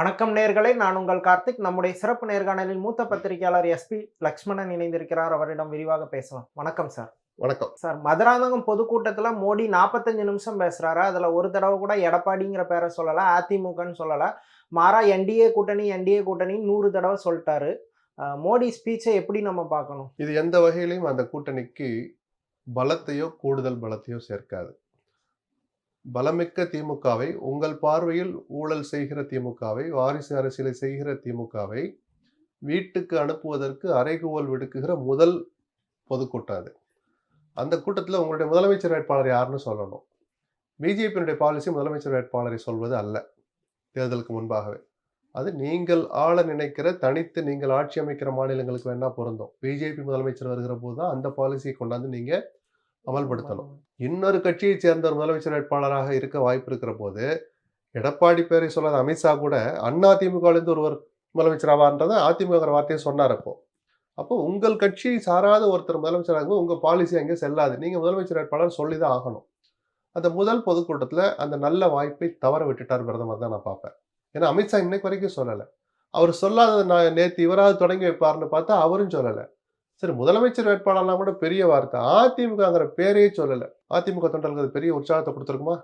வணக்கம் நேர்களே நான் உங்கள் கார்த்திக். நம்முடைய சிறப்பு நேர்காணலில் மூத்த பத்திரிகையாளர் எஸ்பி லக்ஷ்மணன் இணைந்திருக்கிறார். அவரிடம் விரிவாக பேசலாம். வணக்கம் சார். வணக்கம். சார் மதுராந்தகம் பொதுக்கூட்டத்தில் மோடி நாற்பத்தஞ்சு நிமிஷம் பேசுறாரு. அதுல ஒரு தடவை கூட எடப்பாடிங்கிற பேரை சொல்லல அதிமுகன்னு சொல்லல. மாறா என்டிஏ கூட்டணி என்டிஏ கூட்டணி நூறு தடவை சொல்லிட்டாரு. மோடி ஸ்பீச்சை எப்படி நம்ம பார்க்கணும்? இது எந்த வகையிலையும் அந்த கூட்டணிக்கு பலத்தையோ கூடுதல் பலத்தையோ சேர்க்காது. பலமிக்க திமுகவை உங்கள் பார்வையில் ஊழல் செய்கிற திமுகவை வாரிசு அரசியலை செய்கிற திமுகவை வீட்டுக்கு அனுப்புவதற்கு அறைகூவல் விடுக்குகிற முதல் பொதுக்கூட்டம் அது அந்த கூட்டத்தில் உங்களுடைய முதலமைச்சர் வேட்பாளர் யாருன்னு சொல்லணும். பிஜேபியினுடைய பாலிசி முதலமைச்சர் வேட்பாளரை சொல்வது அல்ல தேர்தலுக்கு முன்பாகவே. அது நீங்கள் ஆள நினைக்கிற தனித்து நீங்கள் ஆட்சி அமைக்கிற மாநிலங்களுக்கு வேணா பொருந்தும். பிஜேபி முதலமைச்சர் வருகிற போது தான் அந்த பாலிசியை கொண்டாந்து நீங்கள் அமல்படுத்தணும். இன்னொரு கட்சியை சேர்ந்த ஒரு முதலமைச்சர் வேட்பாளராக இருக்க வாய்ப்பு இருக்கிற போது எடப்பாடி பேரை சொல்லாத அமித்ஷா கூட அண்ணா திமுகலேருந்து ஒருவர் முதலமைச்சர் ஆவார்ன்றதை அதிமுகங்கிற வார்த்தையை சொன்னார் அப்போ. அப்போ உங்கள் கட்சியை சாராத ஒருத்தர் முதலமைச்சராக உங்க பாலிசி அங்கே செல்லாது. நீங்க முதலமைச்சர் வேட்பாளர் சொல்லி தான் ஆகணும். அந்த முதல் பொதுக்கூட்டத்தில் அந்த நல்ல வாய்ப்பை தவற விட்டுட்டார் பிரதமர் தான் நான் பார்ப்பேன். ஏன்னா அமித்ஷா இன்னைக்கு வரைக்கும் சொல்லலை. அவர் சொல்லாதது நான் நேற்று இவராவது தொடங்கி வைப்பாருன்னு பார்த்தா அவரும் சொல்லலை. சரி முதலமைச்சர் வேட்பாளர்லாம் கூட பெரிய வார்த்தை. அதிமுகங்கிற பேரையே சொல்லலை. அதிமுக தொண்டர்களுக்கு பெரிய உற்சாகத்தை கொடுத்துருக்குமா?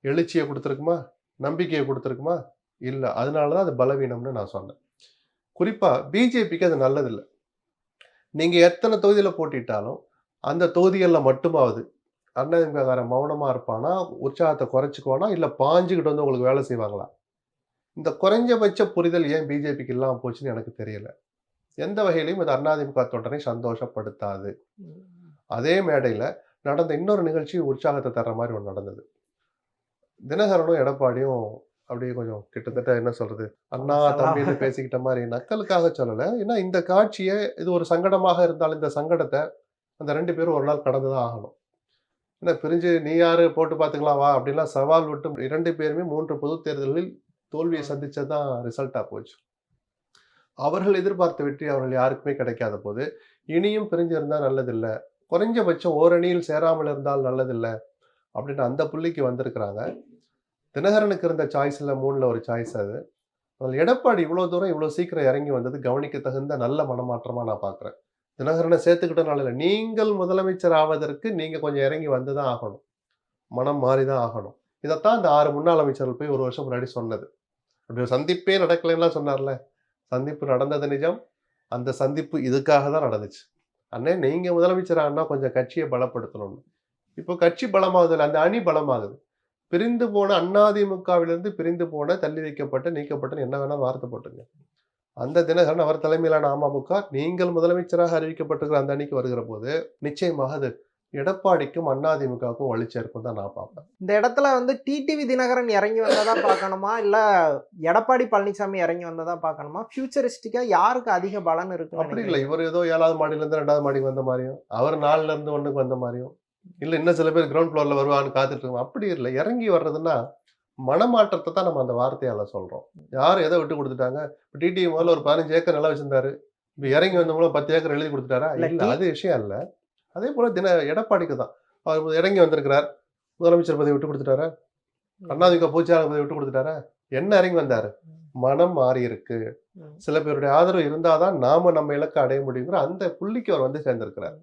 எழுச்சியை கொடுத்துருக்குமா? நம்பிக்கையை கொடுத்துருக்குமா? இல்லை. அதனால தான் அது பலவீனம்னு நான் சொன்னேன். குறிப்பாக பிஜேபிக்கு அது நல்லதில்லை. நீங்கள் எத்தனை தொகுதியில் போட்டிட்டாலும் அந்த தொகுதிகளில் மட்டுமாவது அண்ணாதிமுகக்காரன் மௌனமாக இருப்பானா? உற்சாகத்தை குறைச்சிக்குவானா? இல்லை பாஞ்சுக்கிட்டு வந்து உங்களுக்கு வேலை செய்வாங்களா? இந்த குறைஞ்சபட்ச புரிதல் ஏன் பிஜேபிக்கு இல்லாமல் போச்சுன்னு எனக்கு தெரியலை. எந்த வகையிலையும் இது அதிமுக தொண்டனை சந்தோஷப்படுத்தாது. அதே மேடையில் நடந்த இன்னொரு நிகழ்ச்சி உற்சாகத்தை தர்ற மாதிரி ஒன்று நடந்தது. தினகரனும் எடப்பாடியும் அப்படியே கொஞ்சம் கிட்டத்தட்ட என்ன சொல்றது? அண்ணா தம்பின்னு பேசிக்கிட்ட மாதிரி நக்கலுக்காக சொல்லலை. ஏன்னா இந்த காட்சியை இது ஒரு சங்கடமாக இருந்தாலும் இந்த சங்கடத்தை அந்த ரெண்டு பேரும் ஒரு நாள் கடந்து தான் ஆகணும். ஏன்னா பிரிஞ்சு நீ யாரு? போட்டு பார்த்துக்கலாம் வா அப்படின்லாம் சவால் விட்டு இரண்டு பேருமே மூன்று பொது தேர்தல்களில் தோல்வியை சந்திச்சது தான் ரிசல்ட்டாக போச்சு. அவர்கள் எதிர்பார்த்த வெற்றி அவர்கள் யாருக்குமே கிடைக்காத போது இனியும் பிரிஞ்சிருந்தால் நல்லதில்லை. குறைஞ்சபட்சம் ஓரணியில் சேராமல் இருந்தால் நல்லதில்லை அப்படின்னு அந்த புள்ளிக்கு வந்திருக்கிறாங்க. தினகரனுக்கு இருந்த சாய்ஸில் மூணில் ஒரு சாய்ஸ் அது. அதில் எடப்பாடி இவ்வளோ தூரம் இவ்வளோ சீக்கிரம் இறங்கி வந்தது கவனிக்க தகுந்த நல்ல மனமாற்றமாக நான் பார்க்குறேன் தினகரனை சேர்த்துக்கிட்டனால இல்லை நீங்கள் முதலமைச்சர் ஆவதற்கு நீங்கள் கொஞ்சம் இறங்கி வந்து தான் ஆகணும். மனம் மாறி தான் ஆகணும். இதைத்தான் இந்த ஆறு முன்னாள் அமைச்சர்கள் போய் ஒரு வருஷம் முன்னாடி சொன்னது. அப்படி ஒரு சந்திப்பே நடக்கலைன்னா சொன்னார்ல. சந்திப்பு நடந்தது நிஜம். அந்த சந்திப்பு இதுக்காக தான் நடந்துச்சு. அண்ணே நீங்கள் முதலமைச்சராகனா கொஞ்சம் கட்சியை பலப்படுத்தணும்னு. இப்போ கட்சி பலமாகுது அந்த அணி பலமாகுது. பிரிந்து போன அண்ணாதிமுகவிலிருந்து பிரிந்து போன தள்ளி வைக்கப்பட்ட நீக்கப்பட்ட என்ன வேணாலும் வார்த்தை போட்டுங்க. அந்த தினகரன் அவர் தலைமையிலான அமமுக நீங்கள் முதலமைச்சராக அறிவிக்கப்பட்டிருக்கிற அந்த அணிக்கு வருகிற போது நிச்சயமாக அது எடப்பாடிக்கும் அதிமுகவுக்கும் வழி சேர்க்கும் தான் நான் பார்ப்பேன். இந்த இடத்துல வந்து டிடிவி தினகரன் இறங்கி வந்ததா பார்க்கணுமா? இல்ல எடப்பாடி பழனிசாமி இறங்கி வந்ததா பார்க்கணுமா? ஃபியூச்சரிஸ்டிக்கா யாருக்கு அதிக பலன் இருக்கு அப்படி இல்லை. இவர் ஏதோ ஏழாவது மாடியில இருந்து ரெண்டாவது மாடிக்கு வந்த மாதிரியும் அவர் நாலுல இருந்து ஒண்ணுக்கு வந்த மாதிரியும் இல்ல இன்னும் சில பேர் கிரவுண்ட் ஃப்ளோர்ல வருவான்னு காத்துட்டு இருக்கோம் அப்படி இல்லை. இறங்கி வர்றதுன்னா மனமாற்றத்தை தான் நம்ம அந்த வார்த்தையால சொல்றோம். யார் எதை விட்டு கொடுத்துட்டாங்க? இப்போ டிடி முதல்ல ஒரு பதினஞ்சு ஏக்கர் நிலம் வச்சிருந்தாரு. இப்போ இறங்கி வந்தவங்களும் பத்து ஏக்கர் எழுதி கொடுத்துட்டாரா? இல்ல, அது விஷயம் இல்ல. அதே போல தின எடப்பாடிக்கு தான். அவர் இறங்கி வந்திருக்கிறார். முதலமைச்சர் பதவி விட்டு கொடுத்துட்டாரா? அண்ணாதிமுக பொதுச்செயலாளர் பதவி விட்டு கொடுத்துட்டாரா? என்ன இறங்கி வந்தாரு? மனம் மாறி இருக்கு. ம். சில பேருடைய ஆதரவு இருந்தாதான் நாம நம்ம இலக்கை அடைய முடியுங்கிற அந்த புள்ளிக்கு அவர் வந்து சேர்ந்திருக்கிறார்.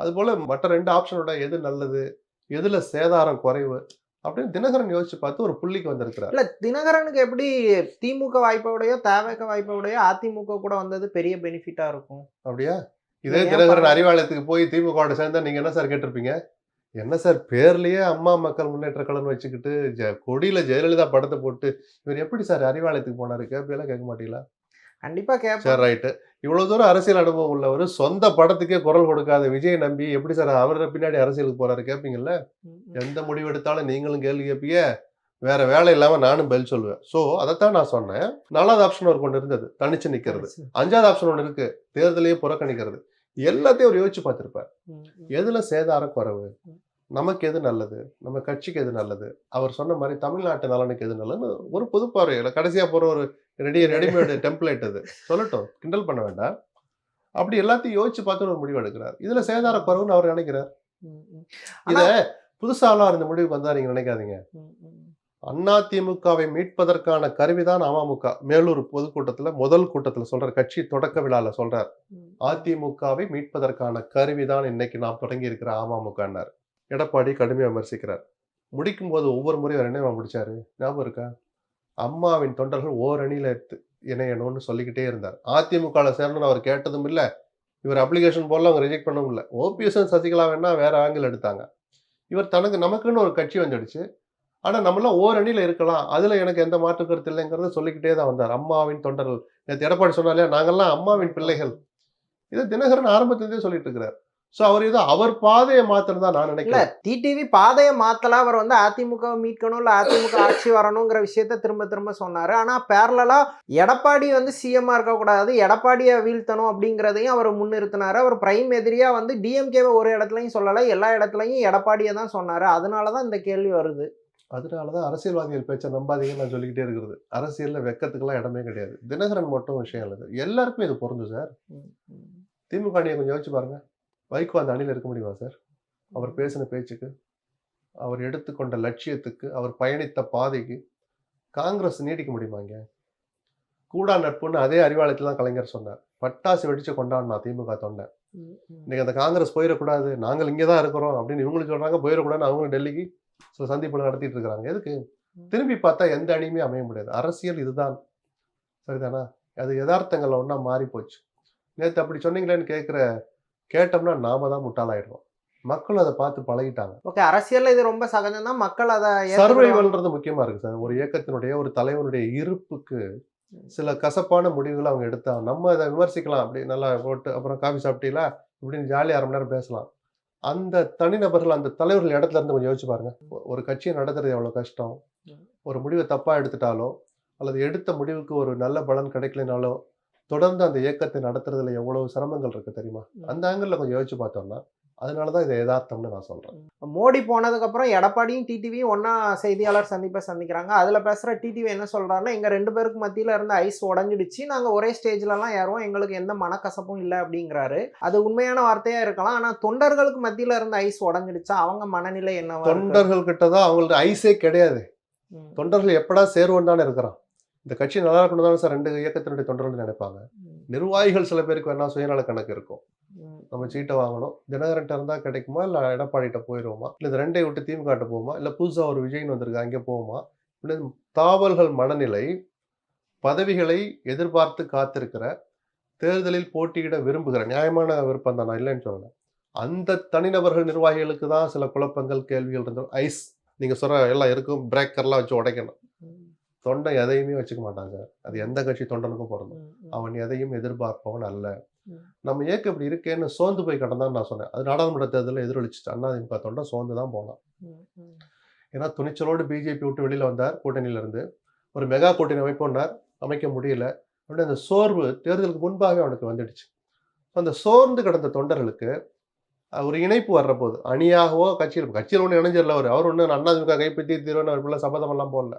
அதுபோல மற்ற ரெண்டு ஆப்ஷனோட எது நல்லது? எதுல சேதாரம் குறைவு? அப்படின்னு தினகரன் யோசிச்சு பார்த்து ஒரு புள்ளிக்கு வந்திருக்கிறார். இல்ல தினகரனுக்கு எப்படி திமுக வாய்ப்போடையோ தேவைக்க வாய்ப்போடையோ அதிமுக கூட வந்தது பெரிய பெனிஃபிட்டா இருக்கும். அப்படியா? இதே தினகரன்? அறிவாலயத்துக்கு போய் திமுக சேர்ந்தா நீங்க என்ன சார் கேட்டிருப்பீங்க? என்ன சார் பேர்லயே அம்மா மக்கள் முன்னேற்ற கழகம் வச்சுக்கிட்டு ஜ- கொடியில ஜெயலலிதா படத்தை போட்டு இவர் எப்படி சார் அறிவாலயத்துக்கு போனாரு? கேட்பீங்களா கேட்க மாட்டீங்களா? கண்டிப்பா கேட்பேன் சரி ரைட்டு. இவ்வளவு தூரம் அரசியல் அனுபவம் உள்ளவர் சொந்த படத்துக்கே குரல் கொடுக்காத விஜய் நம்பி எப்படி சார் அவரை பின்னாடி அரசியலுக்கு போறாரு கேட்பீங்கல்ல எந்த முடிவு எடுத்தாலும் நீங்களும் கேள்வி கேட்பீங்க. வேற வேலை இல்லாம நானும் பதில் சொல்லுவேன். சோ அதைத்தான் நான் சொன்னேன். நாலாவது ஆப்ஷன் ஒரு கொண்டு இருந்தது தனிச்சு நிக்கிறது. அஞ்சாவது ஆப்ஷன் ஒன்று இருக்கு தேர்தலையே புறக்கணிக்கிறது. எல்லாத்தையும் அவர் யோசிச்சு பார்த்திருப்பார். எதுல சேதாரம் குறைவு? நமக்கு எது நல்லது? நம்ம கட்சிக்கு எது நல்லது? அவர் சொன்ன மாதிரி தமிழ்நாட்டு நலனுக்கு எது நல்லதுன்னு ஒரு பொது பார்வையில கடைசியா போற ஒரு ரெடி ரெடிமேடு டெம்ப்ளேட் அது. சொல்லட்டும் கிண்டல் பண்ண வேண்டாம். அப்படி எல்லாத்தையும் யோசிச்சு பார்த்து ஒரு முடிவு எடுக்கிறார். இதுல சேதார குறைவுன்னு அவர் நினைக்கிறார். இத புதுசாலாம் இந்த முடிவுக்கு வந்தா நீங்க நினைக்காதீங்க. அதிமுகவை மீட்பதற்கான கருவிதான் அமமுக. மேலூர் பொதுக்கூட்டத்துல முதல் கூட்டத்துல சொல்றார் கட்சி தொடக்க விழால சொல்றார். அதிமுகவை மீட்பதற்கான கருவிதான் இன்னைக்கு நாம் தொடங்கி இருக்கிற அமமுகன்னார் எடப்பாடி கடுமையா விமர்சிக்கிறார். முடிக்கும் போது ஒவ்வொரு முறையும் அவர் என்ன முடிச்சாரு? ஞாபகம் இருக்கா? அம்மாவின் தொண்டர்கள் ஓரணியில எடுத்து இணையணும்னு சொல்லிக்கிட்டே இருந்தார். அதிமுகல சேரணும்னு அவர் கேட்டதும் இல்ல. இவர் அப்ளிகேஷன் போல அவங்க ரிஜெக்ட் பண்ணவும் இல்லை. ஓபிஎஸ் சசிகலா வேணா வேற ஆங்கிள் எடுத்தாங்க. இவர் தனக்கு நமக்குன்னு ஒரு கட்சி வந்துடுச்சு. ஆனா நம்மளாம் ஓரணியில இருக்கலாம். அதுல எனக்கு எந்த மாற்று கருத்து இல்லைங்கிறத சொல்லிக்கிட்டே தான் வந்தார். அம்மாவின் தொண்டர்கள். நேற்று எடப்பாடி சொன்னாலே நாங்கெல்லாம் அம்மாவின் பிள்ளைகள். இதை தினகரன் ஆரம்பத்திலிருந்தே சொல்லிட்டு இருக்கிறார் சோ அவர் ஏதோ அவர் பாதையை மாத்திரம் தான் நான் நினைக்கிறேன். டிடிவி பாதையை மாத்தல அவர் வந்து அதிமுக மீட்கணும் இல்ல அதிமுக ஆட்சி வரணுங்கிற விஷயத்த திரும்ப திரும்ப சொன்னாரு. ஆனா பேரலா எடப்பாடி வந்து சிஎம்மா இருக்கக்கூடாது எடப்பாடியை வீழ்த்தணும் அப்படிங்கிறதையும் அவர் முன்னிறுத்தினாரு. அவர் பிரைம் எதிரியா வந்து டிஎம்கேவை ஒரு இடத்துலயும் சொல்லல எல்லா இடத்துலயும் எடப்பாடியை தான் சொன்னாரு. அதனாலதான் இந்த கேள்வி வருது. அதனாலதான் அரசியல்வாதிகள் பேச்சை நம்பாதீங்கன்னு நான் சொல்லிக்கிட்டே இருக்கிறது. அரசியல்ல வெக்கத்துக்கெல்லாம் இடமே கிடையாது. தினகரன் மட்டும் விஷயம் இல்லை. எல்லாருக்குமே இது பொருந்தும் சார். திமுக அணியை கொஞ்சம் யோசிச்சு பாருங்க. வைகோ அந்த அணியில் இருக்க முடியுமா சார்? அவர் பேசின பேச்சுக்கு அவர் எடுத்துக்கொண்ட லட்சியத்துக்கு அவர் பயணித்த பாதைக்கு காங்கிரஸ் நீடிக்க முடியுமா இங்க? கூடா நட்புன்னு அதே அறிவாலயத்தில் தான் கலைஞர் சொன்னார். பட்டாசு வெடிச்சு கொண்டாடினா திமுக தொண்டை. இன்னைக்கு அந்த காங்கிரஸ் போயிடக்கூடாது. நாங்கள் இங்கே தான் இருக்கிறோம் அப்படின்னு இவங்களும் சொல்றாங்க. போயிடக்கூடாதுன்னு அவங்களும் டெல்லிக்கு சில சந்திப்புகள் நடத்திட்டு இருக்கிறாங்க எதுக்கு திரும்பி பார்த்தா எந்த அணியுமே அமைய முடியாது. அரசியல் இதுதான். சரிதானா? அது யதார்த்தங்கள்ல ஒன்றா மாறி போச்சு நேற்று அப்படி சொன்னீங்களேன்னு கேட்குற கேட்டோம்னா நாம தான் முட்டாளாயிடுவோம். மக்களும் அதை பார்த்து பழகிட்டாங்க. ஓகே அரசியல்ல இது ரொம்ப சகஜம் தான் மக்கள் அதை. சர்வைவல்ன்றது முக்கியமா இருக்கு சார். ஒரு இயக்கத்தினுடைய ஒரு தலைவனுடைய இருப்புக்கு சில கசப்பான முடிவுகளை அவங்க எடுத்தா நம்ம அதை விமர்சிக்கலாம். அப்படி நல்லா போட்டு அப்புறம் காஃபி சாப்பிட்டீங்களா? இப்படின்னு ஜாலியாக அரை மணி நேரம் பேசலாம். அந்த தனிநபர்கள் அந்த தலைவர்கள் இடத்துல இருந்து கொஞ்சம் யோசிச்சு பாருங்க. ஒரு கட்சியை நடத்துறது எவ்வளவு கஷ்டம்? ஒரு முடிவை தப்பா எடுத்துட்டாலோ அல்லது எடுத்த முடிவுக்கு ஒரு நல்ல பலன் கிடைக்கலனாலோ தொடர்ந்து அந்த இயக்கத்தை நடத்துறதுல எவ்வளவு சிரமங்கள் இருக்கு தெரியுமா? அந்த ஆங்கிள் கொஞ்சம் யோசிச்சு பார்த்தோம்னா அதனாலதான் இதை யதார்த்தம்னு நான் சொல்றேன். மோடி போனதுக்கு அப்புறம் எடப்பாடியும் டிடிவியும் ஒண்ணா செய்தியாளர் சந்திப்பை சந்திக்கிறாங்க. அதுல பேசுற டிடிவி என்ன சொல்றாருன்னா எங்க ரெண்டு பேருக்கு மத்தியில இருந்த ஐஸ் உடஞ்சிடுச்சு. நாங்க ஒரே ஸ்டேஜ்ல எல்லாம் ஏறுவோம். எங்களுக்கு எந்த மனக்கசப்பும் இல்லை அப்படிங்கிறாரு. அது உண்மையான வார்த்தையா இருக்கலாம். ஆனா தொண்டர்களுக்கு மத்தியில இருந்த ஐஸ் உடஞ்சிடுச்சா? அவங்க மனநிலை இருக்கு? தொண்டர்கள் கிட்ட தான் அவங்களுக்கு ஐஸே கிடையாது. தொண்டர்கள் எப்படா சேருவோம் தானே இருக்கிறான். இந்த கட்சி நல்லா இருக்கணும் தானே சார் ரெண்டு இயக்கத்தினுடைய தொண்டர்கள் நினைப்பாங்க. நிர்வாகிகள் சில பேருக்கு வேணா சுயநல கணக்கு இருக்கும். நம்ம சீட்டை வாங்கணும். தினகரன்ட்ட இருந்தா கிடைக்குமா? இல்ல எடப்பாடிட்ட போயிடுவோமா இல்ல இந்த ரெண்டை விட்டு திமுக போவோமா இல்ல புதுசா ஒரு விஜய்னு வந்திருக்கு அங்கே போவோமா இப்படி தாவல்கள் மனநிலை பதவிகளை எதிர்பார்த்து காத்திருக்கிற தேர்தலில் போட்டியிட விரும்புகிற நியாயமான விருப்பம் தான்? நான் இல்லைன்னு சொல்லல. அந்த தனிநபர்கள் நிர்வாகிகளுக்கு தான் சில குழப்பங்கள் கேள்விகள் இருந்தோம் ஐஸ் நீங்க சொல்ற எல்லாம் இருக்கும் பிரேக்கர்லாம் வச்சு உடைக்கணும். தொண்டை எதையுமே வச்சுக்க மாட்டாங்க அது எந்த கட்சி தொண்டனுக்கும் பொருந்தும். அவன் எதையும் எதிர்பார்ப்பவன் அல்ல. நம்ம இயக்கம் இப்படி இருக்கேன்னு சோர்ந்து போய் கிடந்தான்னு நான் சொன்னேன். அது நாடாளுமன்ற தேர்தலில் எதிரொலிச்சிச்சு அதிமுக தொண்டை சோர்ந்து தான் போனான். ம், ம். ஏன்னா துணிச்சலோடு பிஜேபி விட்டு வெளியில வந்தார் கூட்டணியில இருந்து ஒரு மெகா கூட்டணி அமைப்போன்னார். அமைக்க முடியல. அப்படின்னு அந்த சோர்வு தேர்தலுக்கு முன்பாகவே அவனுக்கு வந்துடுச்சு. அந்த சோர்ந்து கிடந்த தொண்டர்களுக்கு ஒரு இணைப்பு வர்ற போது அணியாகவோ கட்சியில் கட்சியில் ஒன்று இணைஞ்சிடல அவர். அவர் ஒன்று அதிமுக கைப்பற்றி தீர்வு அவர் பிள்ளை சபதம் எல்லாம் போடல.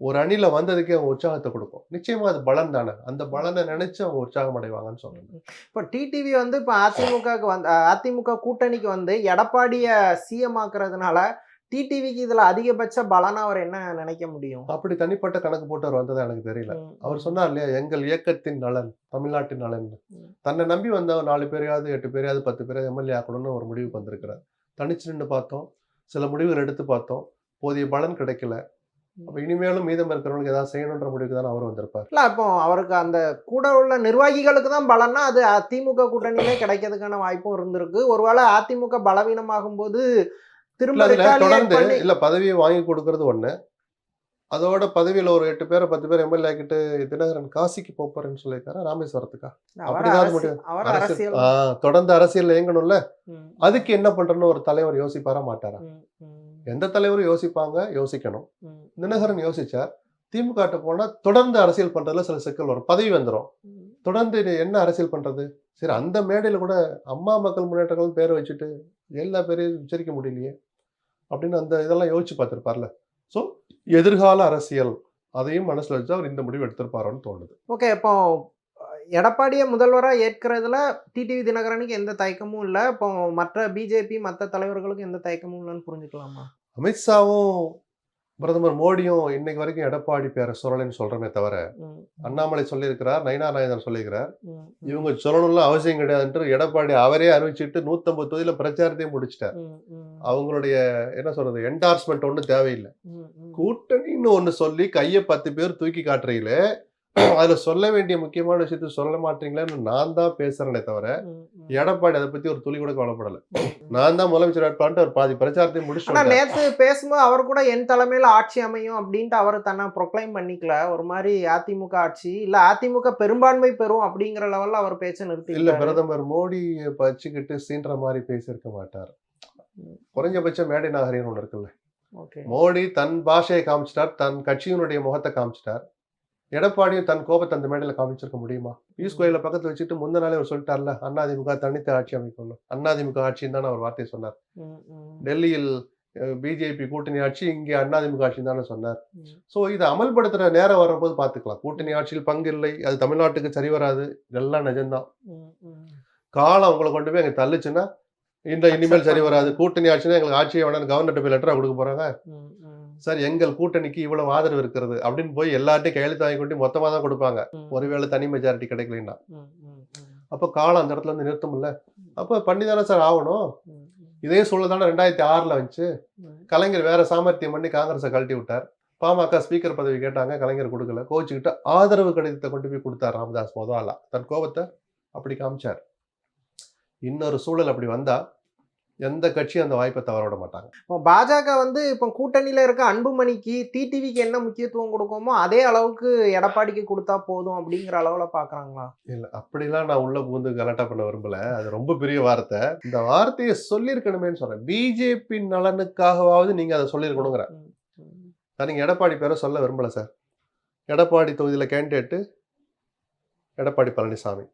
ஒரு அணியில வந்ததுக்கே அவங்க உற்சாகத்தை கொடுக்கும். நிச்சயமா அது பலன் தானே. அந்த பலனை நினைச்சு அவங்க உற்சாகம் அடைவாங்கன்னு சொல்றேன் இப்போ டிடிவி வந்து இப்போ அதிமுகவுக்கு வந்து அதிமுக கூட்டணிக்கு வந்து எடப்பாடிய சிஎம் ஆக்குறதுனால டிடிவிக்கு இதுல அதிகபட்ச பலனா அவர் என்ன நினைக்க முடியும்? அப்படி தனிப்பட்ட கணக்கு போட்டு அவர் வந்ததா எனக்கு தெரியல. அவர் சொன்னார் இல்லையா எங்கள் இயக்கத்தின் நலன் தமிழ்நாட்டின் நலன். தன்னை நம்பி வந்த ஒரு நாலு பேரையாவது எட்டு பேரையாவது பத்து பேரையாவது எம்எல்ஏ ஆக்கணும்னு ஒரு முடிவுக்கு வந்திருக்கிறார். தனிச்சு நின்று பார்த்தோம். சில முடிவுகள் எடுத்து பார்த்தோம். போதிய பலன் கிடைக்கல. அப்ப இனிமேலும் மீதம் இருக்கிறவங்களுக்கு ஏதாவது செய்யணுன்ற முடிவுக்கு தானே அவர் வந்திருப்பார். இல்ல அப்போ அவருக்கு அந்த கூட உள்ள நிர்வாகிகளுக்கு தான் பலன்னா அது அதிமுக கூட்டணியிலே கிடைக்கிறதுக்கான வாய்ப்பும் இருந்திருக்கு. ஒருவேளை அதிமுக பலவீனமாகும் போது திரும்ப தொடர்ந்து இல்ல பதவியை வாங்கி கொடுக்கறது ஒண்ணு. அதோட பதவியில ஒரு எட்டு பேரை பத்து பேர் எம்எல்ஏ ஆக்கிட்டு தினகரன் காசிக்கு போறேன்னு சொல்லியிருக்காரு ராமேஸ்வரத்துக்கா? அப்படிதான் தொடர்ந்து அரசியல் இயங்கணும்ல. அதுக்கு என்ன பண்றன்னு ஒரு தலைவர் யோசிப்பாரா மாட்டாரா? எந்த தலைவரும் யோசிப்பாங்க யோசிக்கணும். தினகரன் யோசிச்சார் திமுக ட்ட போனா தொடர்ந்து அரசியல் பண்றதுல சில சிக்கல் வரும் பதவி வந்துடும். தொடர்ந்து என்ன அரசியல் பண்றது? சரி அந்த மேடையில கூட அம்மா மக்கள் முன்னேற்றங்கள் பேரை வச்சுட்டு எல்லா பேரையும் உச்சரிக்க முடியலையே அப்படின்னு அந்த இதெல்லாம் யோசிச்சு பார்த்திருப்பார்ல. சோ எதிர்கால அரசியல் அதையும் மனசுல வச்சு அவர் இந்த முடிவு எடுத்திருப்பாரோன்னு தோணுது. ஓகே இப்போ எடப்பாடியை முதல்வரா ஏற்கிறதுல டிடிவி தினகரனுக்கு எந்த தயக்கமும் இல்லை. இப்போ மற்ற பிஜேபி மற்ற தலைவர்களுக்கு எந்த தயக்கமும் இல்லைன்னு புரிஞ்சுக்கலாமா? அமித்ஷாவும் பிரதமர் மோடியும் இன்னைக்கு வரைக்கும் எடப்பாடி பேரை சொல்லலைன்னு சொல்றமே தவிர அண்ணாமலை சொல்லியிருக்கிறார் நயினா நாயகன் சொல்லியிருக்கிறார். இவங்க சொல்லணும்லாம் அவசியம் கிடையாதுன்ட்டு எடப்பாடி அவரே அறிவிச்சிட்டு நூத்தம்பது தொகுதியில பிரச்சாரத்தையும் முடிச்சிட்டார். அவங்களுடைய என்ன சொல்றது என்டார்ஸ்மெண்ட் ஒன்றும் தேவையில்லை. கூட்டணின்னு ஒண்ணு சொல்லி கையை பத்து பேர் தூக்கி காட்டுறீங்களே அதுல சொல்ல வேண்டிய முக்கியமான விஷயத்த சொல்ல மாட்டீங்களேன்னு நான் தான் பேசுறேனே தவிர எடப்பாடி அதை பத்தி ஒரு துளி கூட கவலைப்படல. நான் தான் முதலமைச்சர் வேட்பாளர்னு ஒரு பாதி பிரச்சாரத்தையும் முடிச்சுட்டு நேத்து பேசும்போது அவர் கூட என் தலைமையில ஆட்சி அமையும் அப்படின்ட்டு அவர் தன்னை ப்ரொக்ளைம் பண்ணிக்கல. ஒரு மாதிரி அதிமுக ஆட்சி இல்ல அதிமுக பெரும்பான்மை பெறும் அப்படிங்கிற லெவல்ல அவர் பேச்ச நிறுத்தி இல்ல பிரதமர் மோடி வச்சுக்கிட்டு சீன்ற மாதிரி பேசியிருக்க மாட்டார். குறைஞ்சபட்சம் மேடை நாகரிகம் ஒண்ணு இருக்குல்ல. மோடி தன் பாஷையை காமிச்சிட்டார் தன் கட்சியினுடைய முகத்தை காமிச்சிட்டார். எடப்பாடியும் தன் கோபத்தை அந்த மேடையில காமிச்சிருக்க முடியுமா? பியூஷ் கோயில பக்கத்துல வச்சுட்டு முந்த நாளே அவர் சொல்லிட்டார்ல அண்ணாதிமுக தனித்த ஆட்சி அமைக்கணும் அண்ணாதிமுக ஆட்சின்னு தானே அவர் வார்த்தையை சொன்னார். டெல்லியில் பிஜேபி கூட்டணி ஆட்சி இங்கே அண்ணாதிமுக ஆட்சின்னு தானே சொன்னார். ஸோ இதை அமல்படுத்துற நேரம் வரும்போது பார்த்துக்கலாம். கூட்டணி ஆட்சியில் பங்கு இல்லை அது தமிழ்நாட்டுக்கு சரி வராது இதெல்லாம் நிஜம்தான். காலம் உங்களை கொண்டு போய் அங்கே தள்ளுச்சுன்னா இந்த இனிமேல் சரி வராது. கூட்டணி ஆட்சினா எங்களுக்கு ஆட்சியை வேணாம் கவர்னர்கிட்ட போய் லெட்டரா கொடுக்க போறாங்க. சார் எங்கள் கூட்டணிக்கு இவ்வளவு ஆதரவு இருக்கிறது அப்படின்னு போய் எல்லார்ட்டையும் கையெழுத்து வாங்கி கொண்டு மொத்தமா தான் கொடுப்பாங்க. ஒருவேளை தனி மெஜாரிட்டி கிடைக்கலன்னா. அப்போ காலம் அந்த இடத்துல வந்து நிறுத்தமில்ல அப்போ பண்ணி தானே சார் ஆகணும். இதே சூழல் தானே ரெண்டாயிரத்தி ஆறுல வந்துச்சு. கலைஞர் வேற சாமர்த்தியம் பண்ணி காங்கிரஸை கழட்டி விட்டார். பாமக ஸ்பீக்கர் பதவி கேட்டாங்க கலைஞர் கொடுக்கல. கோச்சுக்கிட்டு ஆதரவு கடிதத்தை கொண்டு போய் கொடுத்தார் ராமதாஸ் முதலா தன் கோபத்தை அப்படி காமிச்சார். இன்னொரு சூழல் அப்படி வந்தா எந்த கட்சியும் அந்த வாய்ப்பை தவற விட மாட்டாங்க. இப்போ பாஜக வந்து இப்போ கூட்டணியில இருக்க அன்புமணிக்கு டிடிவிக்கு என்ன முக்கியத்துவம் கொடுக்குமோ அதே அளவுக்கு எடப்பாடிக்கு கொடுத்தா போதும் அப்படிங்கிற அளவுல பாக்குறாங்களா? இல்ல அப்படிலாம் நான் உள்ள புகுந்து கலாட்டா பண்ண விரும்பல. அது ரொம்ப பெரிய வார்த்தை. இந்த வார்த்தையை சொல்லியிருக்கணுமேன்னு சொல்றேன் பிஜேபி நலனுக்காகவாவது நீங்க அதை சொல்லியிருக்கணுங்கிற. நான் நீங்க எடப்பாடி பேரை சொல்ல விரும்பல சார். எடப்பாடி தொகுதியில கேண்டிடேட்டு எடப்பாடி பழனிசாமி.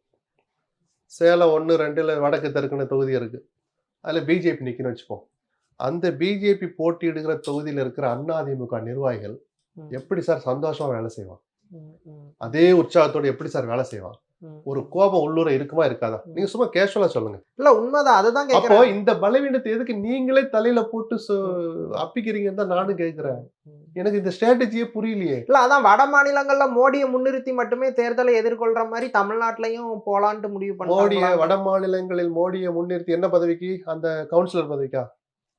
சேலம் ஒன்று ரெண்டுல வடக்கு தெற்குன்னு தொகுதி இருக்கு. அதுல பிஜேபி நிற்குன்னு வச்சுப்போம் அந்த பிஜேபி போட்டியிடுகிற தொகுதியில் இருக்கிற அதிமுக நிர்வாகிகள் எப்படி சார் சந்தோஷமா வேலை செய்வான் அதே உற்சாகத்தோட எப்படி சார் வேலை செய்வான் ஒரு கோபம் உள்ளூர இருக்குமா இருக்காதா? நீங்க சும்மா கேஷுவலா சொல்லுங்க. இல்ல உண்மைதான். அதுதான் அப்போ கேக்குறேன். இந்த பலவீனத்தை எதுக்கு நீங்களே தலையில போட்டு அப்பிக்கிறீங்கன்னு தான் நானும் கேட்கிறேன் எனக்கு இந்த ஸ்ட்ராட்டஜியே புரியலையே. இல்ல அதான் வட மாநிலங்கள்ல மோடியை முன்னிறுத்தி மட்டுமே தேர்தலை எதிர்கொள்ற மாதிரி தமிழ்நாட்டிலையும் போலான்ட்டு முடிவு மோடிய பண்ணாங்க வட மாநிலங்களில் மோடியை முன்னிறுத்தி என்ன பதவிக்கு? அந்த கவுன்சிலர் பதவிக்கா?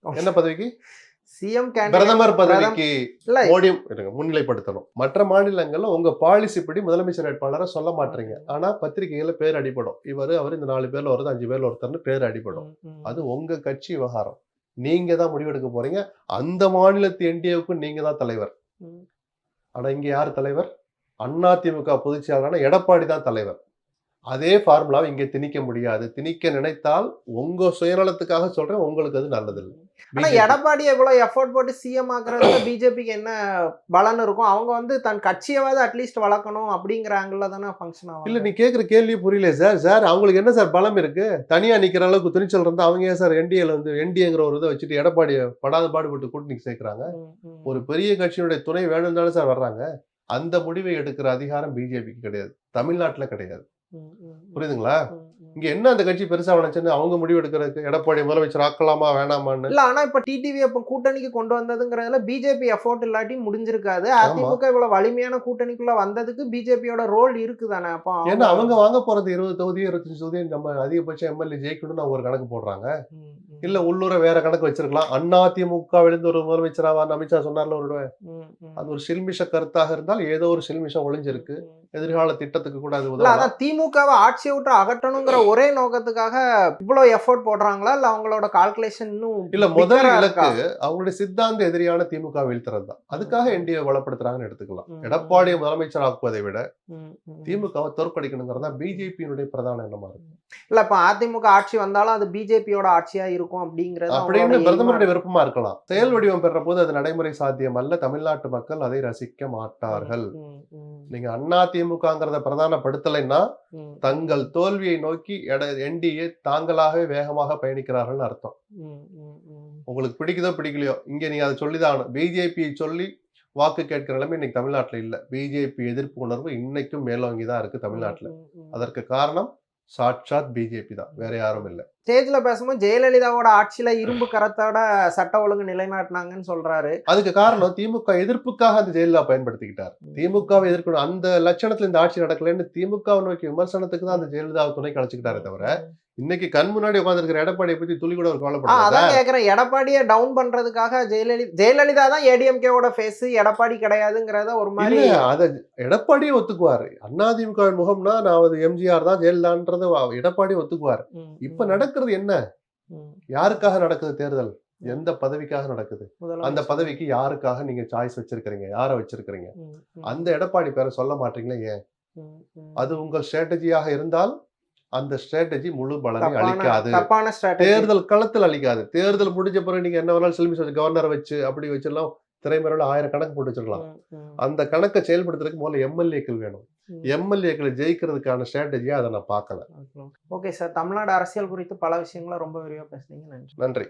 என்ன பதவிக்கு? சிஎம் பிரதமர் பதவிக்கு மோடி முன்னிலைப்படுத்தணும். மற்ற மாநிலங்கள்ல உங்க பாலிசி படி முதலமைச்சர் வேட்பாளரை சொல்ல மாட்டீங்க. ஆனா பத்திரிகையில பேர் அடிபடும். இவரு அவர் இந்த நாலு பேர்ல வருது அஞ்சு பேர்ல ஒருத்தர்னு பேர் அடிபடும். அது உங்க கட்சி விவகாரம். நீங்க தான் முடிவெடுக்க போறீங்க. அந்த மாநிலத்து என்டிஏவுக்கு நீங்க தான் தலைவர். ஆனா இங்க யார் தலைவர்? அதிமுக பொதுச் செயலாளரான எடப்பாடி தான் தலைவர். அதே ஃபார்முலாவை இங்க திணிக்க முடியாது. திணிக்க நினைத்தால் உங்க சுயநலத்துக்காக சொல்றேன் உங்களுக்கு அது நல்லதில்லை. ஆனா எடப்பாடி எவ்வளவு எஃபோர்ட் போட்டு சிஎம் ஆக்குறதுல பிஜேபிக்கு என்ன பலன் இருக்கும்? அவங்க வந்து தன் கட்சியாவது அட்லீஸ்ட் வளர்க்கணும் அப்படிங்கிற ஆங்கிள் தானே ஃபங்க்ஷன் ஆகும் இல்ல நீ கேக்குற கேள்வி புரியல சார் சார் அவங்களுக்கு என்ன சார் பலம் இருக்கு? தனியா நிக்கிற அளவுக்கு துணிச்சல் இருந்தா அவங்க ஏன் சார் என்டிஏல வந்து என்டிஏங்கிற ஒரு இதை வச்சுட்டு எடப்பாடியை படாத பாடுபட்டு கூட்டணிக்கு சேர்க்கறாங்க? ஒரு பெரிய கட்சியினுடைய துணை வேணும் தானே சார் வர்றாங்க. அந்த முடிவை எடுக்கிற அதிகாரம் பிஜேபிக்கு கிடையாது. தமிழ்நாட்டுல கிடையாது. புரியுதுங்களா? இங்க என்ன அந்த கட்சி பெருசா வளர்ச்சுன்னு அவங்க முடிவு எடுக்கிறதுக்கு? எடப்பாடி முதலமைச்சர் ஆக்கலாமா வேணாமான்னு? இல்ல ஆனா இப்ப டிடிவி இப்ப கூட்டணிக்கு கொண்டு வந்ததுங்கிறதுல பிஜேபி எஃபோர்ட் இல்லாட்டி முடிஞ்சிருக்காது. அதிமுக இவ்வளவு வலிமையான கூட்டணிக்குள்ள வந்ததுக்கு பிஜேபியோட ரோல் இருக்குதானே அப்போ? ஏன்னா அவங்க வாங்க போறது இருபது தொகுதி இருபத்தஞ்சு தொகுதி நம்ம அதிகபட்சம் எம்எல்ஏ ஜெயிக்கணும்னு அவங்க ஒரு கணக்கு போடுறாங்க. இல்ல உள்ளூர வேற கணக்கு வச்சிருக்கலாம். அண்ணா அதிமுக விழுந்து ஒரு முதலமைச்சராவா அமித்ஷா சொன்னார்ல ஒரு. அது ஒரு சில்மிஷ கருத்தாக இருந்தால் ஏதோ ஒரு சில்மிஷம் ஒளிஞ்சிருக்கு. எதிர்கால திட்டத்துக்கு கூட அது இல்ல உதவலாம். அதான் திமுகவை ஆட்சியை விட்டு அகற்றணுங்கிற ஒரே நோக்கத்துக்காக இவ்வளவு எஃபோர்ட் போடுறாங்களா? இல்ல அவங்களோட கால்குலேஷன் இன்னும் இல்ல முதல் இலக்கு? அவங்களுடைய சித்தாந்த எதிரியான திமுக வீழ்த்துறது தான். அதுக்காக என்டிஏ பலப்படுத்துறாங்கன்னு எடுத்துக்கலாம். எடப்பாடியை முதலமைச்சர் ஆக்குவதை விட. திமுகவை தோற்கடிக்கணுங்கிறது தான் பிஜேபியினுடைய பிரதான எண்ணமா இருக்கு. இல்ல இப்ப அதிமுக ஆட்சி வந்தாலும் அது பிஜேபியோட ஆட்சியா இருக்கும் அப்படிங்கிறது அப்படின்னு பிரதமருடைய விருப்பமா இருக்கலாம். செயல் வடிவம் பெற போது அது நடைமுறை சாத்தியம் அல்ல. தமிழ்நாட்டு மக்கள் அதை ரசிக்க மாட்டார்கள். நீங்க அண்ணா திமுகங்கிறத பிரதானப்படுத்தலைன்னா தங்கள் தோல்வியை நோக்கி என்டிஏ தாங்களாகவே வேகமாக பயணிக்கிறார்கள்னு அர்த்தம். உங்களுக்கு பிடிக்குதோ பிடிக்கலையோ இங்க நீங்க அதை சொல்லிதான் பிஜேபி சொல்லி வாக்கு கேட்கிற நிலைமை இன்னைக்கு தமிழ்நாட்டுல இல்ல. பிஜேபி எதிர்ப்பு உணர்வு இன்னைக்கும் மேலோங்கி தான் இருக்கு தமிழ்நாட்டுல. அதற்கு காரணம் சாட்சாத் பிஜேபி தான். வேற யாரும் இல்லை. ஸ்டேஜ்ல பேசும்போது ஜெயலலிதாவோட ஆட்சியில இரும்பு கரத்தோட சட்ட ஒழுங்கு நிலைநாட்டினாங்கன்னு சொல்றாரு. அதுக்கு காரணம் திமுக எதிர்ப்புக்காக அந்த ஜெயலலிதா பயன்படுத்திக்கிட்டார். திமுகவை எதிர்க்கணும். அந்த லட்சணத்துல இந்த ஆட்சி நடக்கலன்னு திமுக நோக்கி விமர்சனத்துக்கு தான் அந்த ஜெயலலிதாவை துணை கழிச்சுக்கிட்டாரே தவிர இன்னைக்கு கண் முன்னாடி உட்காந்துருக்கிற எடப்பாடியை பத்தி துளி கூட கவலைப்படாத அதான் கேக்குறேன். எடப்பாடியை டவுன் பண்றதுக்காக ஜெயலலிதா ஜெயலலிதா தான் ஏடிஎம்கேவோட ஃபேஸ் எடப்பாடி கிடையாதுங்கிறத ஒரு மாதிரி அத எடப்பாடியே ஒத்துக்குவாரு. அதிமுக முகம்னா நான் அது எம்ஜிஆர் தான் ஜெயலலிதான்றது எடப்பாடி ஒத்துக்குவார். இப்ப நடக்கிறது என்ன. யாருக்காக நடக்குது தேர்தல்? எந்த பதவிக்காக நடக்குது. அந்த பதவிக்கு யாருக்காக நீங்க சாய்ஸ் வச்சிருக்கிறீங்க? யார வச்சிருக்கிறீங்க? அந்த எடப்பாடி பேரை சொல்ல மாட்டீங்களே ஏன். அது உங்கள் ஸ்ட்ராட்டஜியாக இருந்தால் அந்த ஸ்ட்ராட்டஜி முழு பலனை அளிக்காது. தேர்தல் களத்தில் அளிக்காது. தேர்தல் முடிஞ்ச பிறகு நீங்க என்ன வேணாலும் செல்வி வச்சு கவர்னரை வச்சு அப்படி வச்சிடலாம். திரைமறையில் ஆயிரம் கணக்கு போட்டு வச்சிருக்கலாம் அந்த கணக்கை செயல்படுத்துறதுக்கு முதல்ல எம்எல்ஏக்கள் வேணும். எம்எல்ஏக்களை ஜெயிக்கிறதுக்கான ஸ்ட்ராட்டஜியா அதை நான் பார்க்கல. Okay sir. தமிழ்நாடு அரசியல் குறித்து பல விஷயங்களை ரொம்ப விரிவாக பேசுனீங்க. நன்றி. நன்றி.